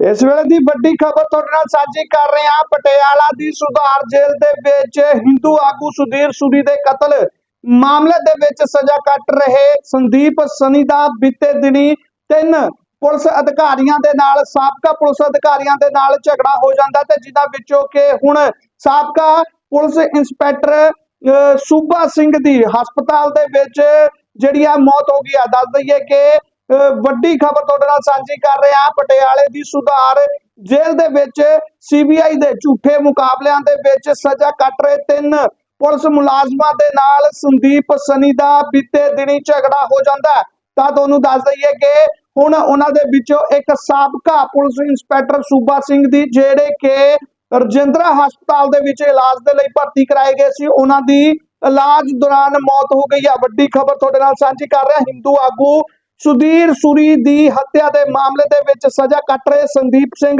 ਇਸ ਵੇਲੇ ਦੀ ਵੱਡੀ ਖਬਰ ਤੁਹਾਡੇ ਨਾਲ ਸਾਂਝੀ ਕਰ ਰਹੇ ਹਾਂ। ਪਟਿਆਲਾ ਦੀ ਸੁਧਾਰ ਜੇਲ੍ਹ ਦੇ ਵਿੱਚ ਹਿੰਦੂ ਆਗੂ ਸੁਧੀਰ ਸੂਰੀ ਦੇ ਕਤਲ ਮਾਮਲੇ ਦੇ ਵਿੱਚ ਸਜ਼ਾ ਕੱਟ ਰਹੇ ਸੰਦੀਪ ਸਨੀ ਦਾ ਬੀਤੇ ਦਿਨੀ ਤਿੰਨ ਪੁਲਿਸ ਅਧਿਕਾਰੀਆਂ ਦੇ ਨਾਲ ਸਾਬਕਾ ਪੁਲਿਸ ਅਧਿਕਾਰੀਆਂ ਦੇ ਨਾਲ ਝਗੜਾ ਹੋ ਜਾਂਦਾ ਤੇ ਜਿਨ੍ਹਾਂ ਵਿੱਚੋਂ ਕਿ ਹੁਣ ਸਾਬਕਾ ਪੁਲਿਸ ਇੰਸਪੈਕਟਰ ਅਹ, ਸੂਬਾ ਸਿੰਘ ਦੀ ਹਸਪਤਾਲ ਦੇ ਵਿੱਚ ਜਿਹੜੀ ਆ ਮੌਤ ਹੋ ਗਈ ਆ। ਦੱਸ ਦਈਏ ਕਿ ਵੱਡੀ ਖਬਰ ਤੁਹਾਡੇ ਨਾਲ ਸਾਂਝੀ ਕਰ ਰਹੇ ਹਾਂ। ਪਟਿਆਲੇ ਦੀ ਸੁਧਾਰ ਜੇਲ੍ਹ ਦੇ ਵਿੱਚ ਸੀਬੀਆਈ ਦੇ ਝੂਠੇ ਮੁਕਾਬਲਿਆਂ ਦੇ ਵਿੱਚ ਸਜ਼ਾ ਕੱਟ ਰਹੇ ਤਿੰਨ। ਪੁਲਿਸ ਮੁਲਾਜ਼ਮਾਂ ਦੇ ਨਾਲ ਸੰਦੀਪ ਸਨੀ ਦਾ ਬੀਤੇ ਦਿਨੀ ਝਗੜਾ ਹੋ ਜਾਂਦਾ ਤਾਂ ਤੁਹਾਨੂੰ ਦੱਸ ਦਈਏ ਕਿ ਹੁਣ ਉਹਨਾਂ ਦੇ ਵਿੱਚੋਂ ਇੱਕ ਸਾਬਕਾ ਪੁਲਿਸ ਇੰਸਪੈਕਟਰ ਸੂਬਾ ਸਿੰਘ ਦੀ, ਜਿਹੜੇ ਕਿ ਰਜਿੰਦਰਾ ਹਸਪਤਾਲ ਦੇ ਵਿੱਚ ਇਲਾਜ ਦੇ ਲਈ ਭਰਤੀ ਕਰਾਏ ਗਏ ਸੀ, ਉਹਨਾਂ ਦੀ ਇਲਾਜ ਦੌਰਾਨ ਮੌਤ ਹੋ ਗਈ ਹੈ ਵੱਡੀ ਖਬਰ ਤੁਹਾਡੇ ਨਾਲ ਸਾਂਝੀ ਕਰ ਰਿਹਾ, ਹਿੰਦੂ ਆਗੂ ਸੁਧੀਰ ਸੂਰੀ ਦੀ ਹੱਤਿਆ ਦੇ ਮਾਮਲੇ ਦੇ ਵਿੱਚ ਸਜ਼ਾ ਕੱਟ ਰਹੇ ਸੰਦੀਪ ਸਿੰਘ।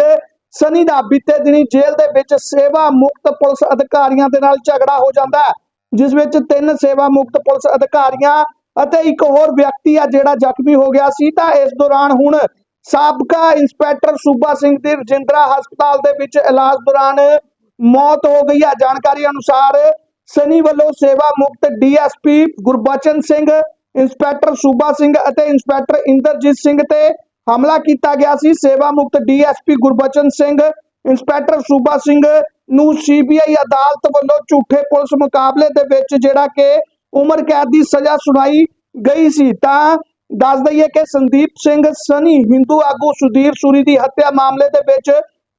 ਸਨੀ ਦਾ ਬੀਤੇ ਦਿਨੀ ਜੇਲ੍ਹ ਦੇ ਵਿੱਚ ਸੇਵਾ ਮੁਕਤ ਪੁਲਿਸ ਅਧਿਕਾਰੀਆਂ ਦੇ ਨਾਲ ਝਗੜਾ ਹੋ ਜਾਂਦਾ ਹੈ, ਜਿਸ ਵਿੱਚ ਤਿੰਨ ਸੇਵਾ ਮੁਕਤ ਪੁਲਿਸ ਅਧਿਕਾਰੀਆਂ ਅਤੇ ਇੱਕ ਹੋਰ ਵਿਅਕਤੀ ਆ ਜਿਹੜਾ ਜ਼ਖਮੀ ਹੋ ਗਿਆ ਸੀ। ਤਾਂ ਇਸ ਦੌਰਾਨ ਹੁਣ ਸਾਬਕਾ ਇੰਸਪੈਕਟਰ ਸੂਬਾ ਸਿੰਘ ਦੀ ਰਜਿੰਦਰਾ ਹਸਪਤਾਲ ਦੇ ਵਿੱਚ ਇਲਾਜ ਦੌਰਾਨ ਮੌਤ ਹੋ ਗਈ ਹੈ ਜਾਣਕਾਰੀ ਅਨੁਸਾਰ ਸਨੀ ਵੱਲੋਂ ਸੇਵਾ ਮੁਕਤ ਡੀਐਸਪੀ ਗੁਰਬਚਨ ਸਿੰਘ ਇੰਸਪੈਕਟਰ ਸੂਬਾ ਸਿੰਘ ਅਤੇ ਇੰਸਪੈਕਟਰ ਇੰਦਰਜੀਤ ਸਿੰਘ ਤੇ ਹਮਲਾ ਕੀਤਾ ਗਿਆ ਸੀ। ਸੇਵਾ ਮੁਕਤ ਡੀਐਸਪੀ ਗੁਰਬਚਨ ਸਿੰਘ, ਇੰਸਪੈਕਟਰ ਸੂਬਾ ਸਿੰਘ ਨੂੰ ਸੀਬੀਆਈ ਅਦਾਲਤ ਵੱਲੋਂ ਝੂਠੇ ਪੁਲਿਸ ਮੁਕਾਬਲੇ ਦੇ ਵਿੱਚ ਜਿਹੜਾ ਕਿ ਉਮਰ ਕੈਦ ਦੀ ਸਜ਼ਾ ਸੁਣਾਈ ਗਈ ਸੀ। ਤਾਂ ਦੱਸ ਦਈਏ ਕਿ ਸੰਦੀਪ ਸਿੰਘ ਸਨੀ ਹਿੰਦੂ ਆਗੂ ਸੁਧੀਰ ਸੂਰੀ ਦੀ ਹੱਤਿਆ ਮਾਮਲੇ ਦੇ ਵਿੱਚ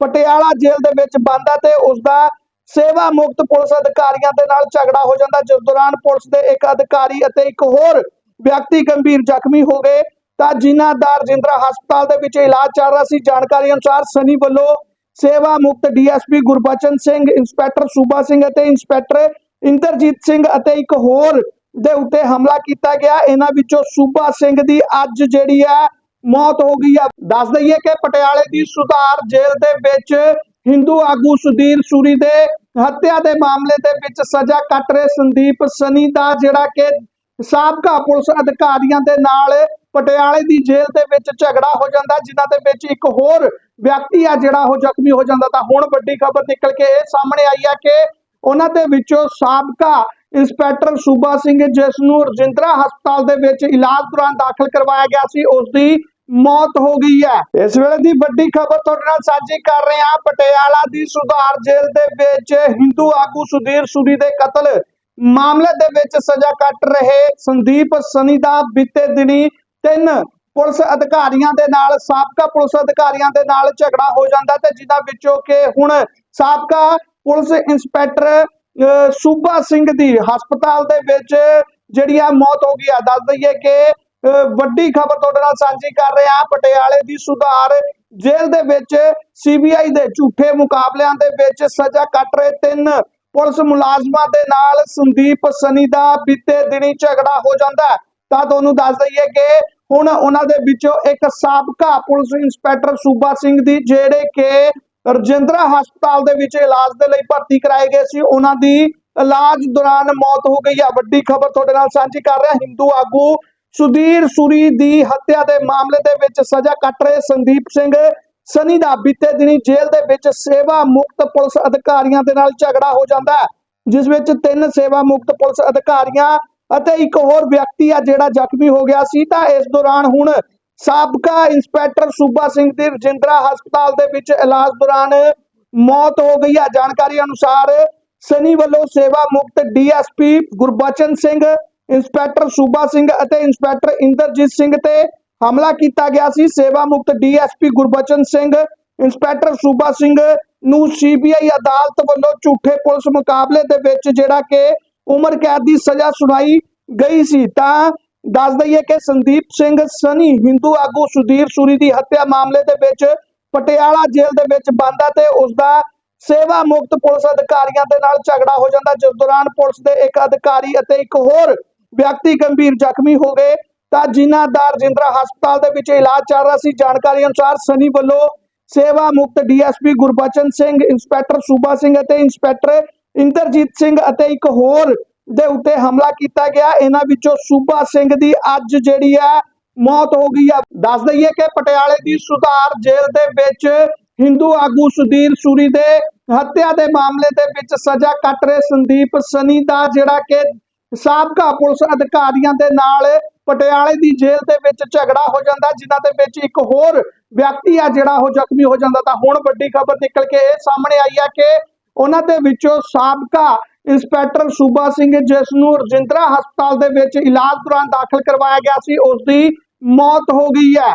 ਪਟਿਆਲਾ ਜੇਲ੍ਹ ਦੇ ਵਿੱਚ ਬੰਦਾ ਤੇ ਉਸ ਦਾ ਸੇਵਾ ਮੁਕਤ ਪੁਲਿਸ ਅਧਿਕਾਰੀਆਂ ਦੇ ਨਾਲ ਝਗੜਾ ਹੋ ਜਾਂਦਾ। ਜਿਸ ਦੌਰਾਨ ਪੁਲਿਸ ਦੇ ਇੱਕ ਅਧਿਕਾਰੀ ਅਤੇ ਇੱਕ ਹੋਰ ਵਿਅਕਤੀ ਗੰਭੀਰ ਜ਼ਖਮੀ ਹੋ ਗਏ। ਤਾਂ ਜਿਨ੍ਹਾਂ ਦਾ ਰਜਿੰਦਰਾ ਹਸਪਤਾਲ ਦੇ ਵਿੱਚ ਇਲਾਜ ਚੱਲ ਰਿਹਾ ਸੀ, ਜਾਣਕਾਰੀ ਅਨੁਸਾਰ ਸਨੀ ਵੱਲੋਂ ਸੇਵਾ ਮੁਕਤ ਡੀਐਸਪੀ ਗੁਰਬਚਨ ਸਿੰਘ, ਇੰਸਪੈਕਟਰ ਸੂਬਾ ਸਿੰਘ ਅਤੇ ਇੰਸਪੈਕਟਰ ਇੰਦਰਜੀਤ ਸਿੰਘ ਅਤੇ ਇੱਕ ਹੋਰ ਦੇ ਉੱਤੇ ਹਮਲਾ ਕੀਤਾ ਗਿਆ। ਇਹਨਾਂ ਵਿੱਚੋਂ ਸੂਬਾ ਸਿੰਘ ਦੀ ਅੱਜ ਜਿਹੜੀ ਹੈ ਮੌਤ ਹੋ ਗਈ ਹੈ ਦੱਸ ਦਈਏ ਕਿ ਪਟਿਆਲੇ ਦੀ ਸੁਧਾਰ ਜੇਲ੍ਹ ਦੇ ਵਿੱਚ ਹਿੰਦੂ ਆਗੂ ਸੁਧੀਰ ਸੂਰੀ ਦੇ ਹੱਤਿਆ ਦੇ ਮਾਮਲੇ ਦੇ ਵਿੱਚ ਸਜ਼ਾ ਕੱਟ ਰਹੇ ਸੰਦੀਪ ਸਨੀ ਦਾ ਜਿਹੜਾ ਕਿ ਸਾਬਕਾ ਪੁਲਿਸ ਅਧਿਕਾਰੀਆਂ ਦੇ ਨਾਲ ਪਟਿਆਲੇ ਦੀ ਜੇਲ੍ਹ ਦੇ ਵਿੱਚ ਝਗੜਾ ਹੋ ਜਾਂਦਾ, ਜਿਨ੍ਹਾਂ ਦੇ ਵਿੱਚ ਇੱਕ ਹੋਰ ਵਿਅਕਤੀ ਆ ਜਿਹੜਾ ਉਹ ਜ਼ਖਮੀ ਹੋ ਜਾਂਦਾ। ਤਾਂ ਹੁਣ ਵੱਡੀ ਖਬਰ ਨਿਕਲ ਕੇ ਇਹ ਸਾਹਮਣੇ ਆਈ ਹੈ ਕਿ ਉਹਨਾਂ ਦੇ ਵਿੱਚੋਂ ਸਾਬਕਾ ਇੰਸਪੈਕਟਰ ਸੂਬਾ ਸਿੰਘ, ਜਿਸ ਨੂੰ ਰਜਿੰਦਰਾ ਹਸਪਤਾਲ ਦੇ ਵਿੱਚ ਇਲਾਜ ਦੌਰਾਨ ਦਾਖਲ ਕਰਵਾਇਆ ਗਿਆ ਸੀ, ਉਸ ਦੀ ਮੌਤ ਹੋ ਗਈ ਹੈ। ਇਸ ਵੇਲੇ ਦੀ ਵੱਡੀ ਖਬਰ ਤੁਹਾਡੇ ਨਾਲ ਸਾਂਝੀ ਕਰ ਰਹੇ ਹਾਂ। ਪਟਿਆਲਾ ਦੀ ਸੁਧਾਰ ਜੇਲ੍ਹ ਦੇ ਵਿੱਚ ਹਿੰਦੂ ਆਗੂ ਸੁਧੀਰ ਸੂਰੀ ਦੇ ਕਤਲ ਮਾਮਲੇ ਦੇ ਵਿੱਚ ਸਜ਼ਾ ਕੱਟ ਰਹੇ ਸੰਦੀਪ ਸਨੀ ਦਾ ਬੀਤੇ ਦਿਨੀ ਤਿੰਨ ਪੁਲਿਸ ਅਧਿਕਾਰੀਆਂ ਦੇ ਨਾਲ, ਸਾਬਕਾ ਪੁਲਿਸ ਅਧਿਕਾਰੀਆਂ ਦੇ ਨਾਲ ਝਗੜਾ ਹੋ ਜਾਂਦਾ ਤੇ ਜਿਨ੍ਹਾਂ ਵਿੱਚੋਂ ਕਿ ਹੁਣ ਸਾਬਕਾ ਪੁਲਿਸ ਇੰਸਪੈਕਟਰ ਸੂਬਾ ਸਿੰਘ ਦੀ ਹਸਪਤਾਲ ਦੇ ਵਿੱਚ ਜਿਹੜੀ ਆ ਮੌਤ ਹੋ ਗਈ ਆ। ਦੱਸ ਦਈਏ ਕਿ ਵੱਡੀ ਖਬਰ ਤੁਹਾਡੇ ਨਾਲ ਸਾਂਝੀ ਕਰ ਰਹੇ ਹਾਂ। ਪਟਿਆਲੇ ਦੀ ਸੁਧਾਰ ਜੇਲ੍ਹ ਦੇ ਵਿੱਚ ਸੀਬੀਆਈ ਦੇ ਝੂਠੇ ਮੁਕਾਬਲਿਆਂ ਦੇ ਵਿੱਚ ਸਜ਼ਾ ਕੱਟ ਰਹੇ ਤਿੰਨ ਪੁਲਿਸ ਮੁਲਾਜ਼ਮਾਂ ਦੇ ਨਾਲ ਸੰਦੀਪ ਸਨੀ ਦਾ ਬੀਤੇ ਦਿਨੀ ਝਗੜਾ ਹੋ ਜਾਂਦਾ ਤਾਂ ਤੁਹਾਨੂੰ ਦੱਸ ਦਈਏ ਕਿ ਹੁਣ ਉਹਨਾਂ ਦੇ ਵਿੱਚੋਂ ਇੱਕ ਸਾਬਕਾ ਪੁਲਿਸ ਇੰਸਪੈਕਟਰ ਸੂਬਾ ਸਿੰਘ ਦੀ, ਜਿਹੜੇ ਕਿ ਰਜਿੰਦਰਾ ਹਸਪਤਾਲ ਦੇ ਵਿੱਚ ਇਲਾਜ ਦੇ ਲਈ ਭਰਤੀ ਕਰਾਏ ਗਏ ਸੀ, ਉਹਨਾਂ ਦੀ ਇਲਾਜ ਦੌਰਾਨ ਮੌਤ ਹੋ ਗਈ ਹੈ ਵੱਡੀ ਖਬਰ ਤੁਹਾਡੇ ਨਾਲ ਸਾਂਝੀ ਕਰ ਰਿਹਾ ਹਿੰਦੂ ਆਗੂ ਸੁਧੀਰ ਸੂਰੀ ਦੀ ਹੱਤਿਆ ਦੇ ਮਾਮਲੇ ਦੇ ਵਿੱਚ ਸਜ਼ਾ ਕੱਟ ਰਹੇ ਸੰਦੀਪ ਸਿੰਘ। ਸਨੀ ਦਾ ਬੀਤੇ ਦਿਨੀ ਜੇਲ੍ਹ ਦੇ ਵਿੱਚ ਸੇਵਾ ਮੁਕਤ ਪੁਲਿਸ ਅਧਿਕਾਰੀਆਂ ਦੇ ਨਾਲ ਝਗੜਾ ਹੋ ਜਾਂਦਾ ਹੈ, ਜਿਸ ਵਿੱਚ ਤਿੰਨ ਸੇਵਾ ਮੁਕਤ ਪੁਲਿਸ ਅਧਿਕਾਰੀਆਂ ਅਤੇ ਇੱਕ ਹੋਰ ਵਿਅਕਤੀ ਆ ਜਿਹੜਾ ਜ਼ਖਮੀ ਹੋ ਗਿਆ ਸੀ। ਤਾਂ ਇਸ ਦੌਰਾਨ ਹੁਣ ਸਾਬਕਾ ਇੰਸਪੈਕਟਰ ਸੂਬਾ ਸਿੰਘ ਦੀ ਰਜਿੰਦਰਾ ਹਸਪਤਾਲ ਦੇ ਵਿੱਚ ਇਲਾਜ ਦੌਰਾਨ ਮੌਤ ਹੋ ਗਈ ਆ। ਜਾਣਕਾਰੀ ਅਨੁਸਾਰ ਸਨੀ ਵੱਲੋਂ ਸੇਵਾ ਮੁਕਤ ਡੀਐਸਪੀ ਗੁਰਬਚਨ ਸਿੰਘ, ਇੰਸਪੈਕਟਰ ਸੂਬਾ ਸਿੰਘ ਅਤੇ ਇੰਸਪੈਕਟਰ ਇੰਦਰਜੀਤ ਸਿੰਘ ਤੇ ਹਮਲਾ ਕੀਤਾ ਗਿਆ ਸੀ। ਸੇਵਾ ਮੁਕਤ ਡੀਐਸਪੀ ਗੁਰਬਚਨ ਸਿੰਘ, ਇੰਸਪੈਕਟਰ ਸੂਬਾ ਸਿੰਘ ਨੂੰ ਸੀਬੀਆਈ ਅਦਾਲਤ ਵੱਲੋਂ ਝੂਠੇ ਪੁਲਿਸ ਮੁਕਾਬਲੇ ਦੇ ਵਿੱਚ ਜਿਹੜਾ ਕਿ ਉਮਰ ਕੈਦ ਦੀ ਸਜ਼ਾ ਸੁਣਾਈ ਗਈ ਸੀ। ਤਾਂ ਦੱਸ ਦਈਏ ਕਿ ਸੰਦੀਪ ਸਿੰਘ ਸਨੀ ਹਿੰਦੂ ਆਗੂ ਸੁਧੀਰ ਸੂਰੀ ਦੀ ਹੱਤਿਆ ਮਾਮਲੇ ਦੇ ਵਿੱਚ ਪਟਿਆਲਾ ਜੇਲ੍ਹ ਦੇ ਵਿੱਚ ਬੰਦਾ ਤੇ ਉਸ ਦਾ ਸੇਵਾ ਮੁਕਤ ਪੁਲਿਸ ਅਧਿਕਾਰੀਆਂ ਦੇ ਨਾਲ ਝਗੜਾ ਹੋ ਜਾਂਦਾ, ਜਿਸ ਦੌਰਾਨ ਪੁਲਿਸ ਦੇ ਇੱਕ ਅਧਿਕਾਰੀ ਅਤੇ ਇੱਕ ਹੋਰ ਵਿਅਕਤੀ ਗੰਭੀਰ ਜ਼ਖਮੀ ਹੋ ਗਏ। ਤਾਂ ਜਿਨ੍ਹਾਂ ਦਾ ਰਜਿੰਦਰਾ ਹਸਪਤਾਲ ਦੇ ਵਿੱਚ ਇਲਾਜ ਚੱਲ ਰਿਹਾ ਸੀ, ਜਾਣਕਾਰੀ ਅਨੁਸਾਰ ਸਨੀ ਵੱਲੋਂ ਸੇਵਾ ਮੁਕਤ ਡੀਐਸਪੀ ਗੁਰਬਚਨ ਸਿੰਘ, ਇੰਸਪੈਕਟਰ ਸੂਬਾ ਸਿੰਘ ਅਤੇ ਇੰਸਪੈਕਟਰ ਇੰਦਰਜੀਤ ਸਿੰਘ ਅਤੇ ਇੱਕ ਹੋਰ ਦੇ ਉੱਤੇ ਹਮਲਾ ਕੀਤਾ ਗਿਆ। ਇਹਨਾਂ ਵਿੱਚੋਂ ਸੂਬਾ ਸਿੰਘ ਦੀ ਅੱਜ ਜਿਹੜੀ ਹੈ ਮੌਤ ਹੋ ਗਈ ਹੈ ਦੱਸ ਦਈਏ ਕਿ ਪਟਿਆਲੇ ਦੀ ਸੁਧਾਰ ਜੇਲ੍ਹ ਦੇ ਵਿੱਚ ਹਿੰਦੂ ਆਗੂ ਸੁਧੀਰ ਸੂਰੀ ਦੇ ਹੱਤਿਆ ਦੇ ਮਾਮਲੇ ਦੇ ਵਿੱਚ ਸਜ਼ਾ ਕੱਟ ਰਹੇ ਸੰਦੀਪ ਸਨੀ ਦਾ ਜਿਹੜਾ ਕਿ ਸਾਬਕਾ ਪੁਲਿਸ ਅਧਿਕਾਰੀਆਂ ਦੇ ਨਾਲ ਪਟਿਆਲੇ ਦੀ ਜੇਲ੍ਹ ਦੇ ਵਿੱਚ ਝਗੜਾ ਹੋ ਜਾਂਦਾ, ਜਿਨ੍ਹਾਂ ਦੇ ਵਿੱਚ ਇੱਕ ਹੋਰ ਵਿਅਕਤੀ ਆ ਜਿਹੜਾ ਉਹ ਜ਼ਖਮੀ ਹੋ ਜਾਂਦਾ। ਤਾਂ ਹੁਣ ਵੱਡੀ ਖਬਰ ਨਿਕਲ ਕੇ ਇਹ ਸਾਹਮਣੇ ਆਈ ਹੈ ਕਿ ਉਹਨਾਂ ਦੇ ਵਿੱਚੋਂ ਸਾਬਕਾ ਇੰਸਪੈਕਟਰ ਸੂਬਾ ਸਿੰਘ, ਜਿਸ ਨੂੰ ਰਜਿੰਦਰਾ ਹਸਪਤਾਲ ਦੇ ਵਿੱਚ ਇਲਾਜ ਦੌਰਾਨ ਦਾਖਲ ਕਰਵਾਇਆ ਗਿਆ ਸੀ ਉਸ ਦੀ ਮੌਤ ਹੋ ਗਈ ਹੈ।